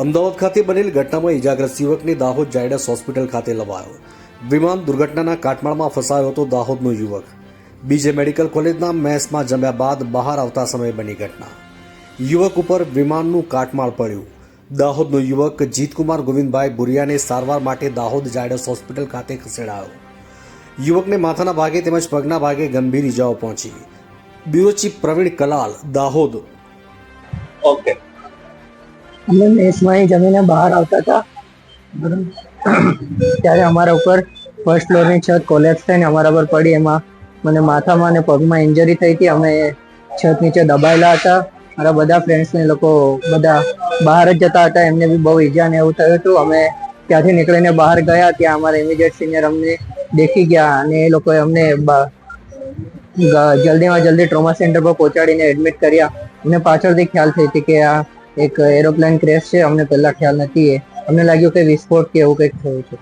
અમદાવાદ ખાતે બનેલ ઘટનામાં ઇજાગ્રસ્ત યુવકને દાહોદ જાયડસ હોસ્પિટલ ખાતે લવાયો. વિમાન દુર્ઘટનાના કાટમાળમાં ફસાયો હતો દાહોદનો યુવક. બીજે મેડિકલ કોલેજના મેસમાં જમ્યા બાદ બહાર આવતા સમયે બની ઘટના. યુવક ઉપર વિમાનનું કાટમાળ પડ્યું. દાહોદનો યુવક જીતકુમાર ગોવિંદભાઈ ભુરિયાને સારવાર માટે દાહોદ જાયડસ હોસ્પિટલ ખાતે ખસેડાયો. યુવકને માથાના ભાગે તેમજ પગના ભાગે ગંભીર ઇજાઓ પહોંચી. Bureau chief Pravin Kalal, Dahod. Okay અમે મેસમાં જમીને બહાર આવતા હતા. ત્યારે અમારા ઉપર ફર્સ્ટ ફ્લોરની છત કોલેપ્સ થઈને અમારા પર પડી. એમાં મને માથામાં અને પગમાં ઇન્જરી થઈ હતી. અમે છત નીચે દબાયેલા હતા. મારા બધા ફ્રેન્ડ્સને લોકો બધા બહાર જ જતા હતા. એમને બી બહુ ઈજા ને એવું થયું હતું. અમે ત્યાંથી નીકળીને બહાર ગયા. ત્યાં અમારા ઇમિડિયેટ સિનિયર અમને દેખી ગયા અને એ લોકોએ અમને જલ્દીમાં જલ્દી ટ્રોમા સેન્ટર પર પહોંચાડીને એડમિટ કર્યા. અમને પાછળથી ખ્યાલ થઈ હતી કે આ એક એરોપ્લેન ક્રેશ છે, અમને પહેલા ખ્યાલ નથી એ. અમને લાગ્યું કે વિસ્ફોટ કે એવું કંઈક થયું છે.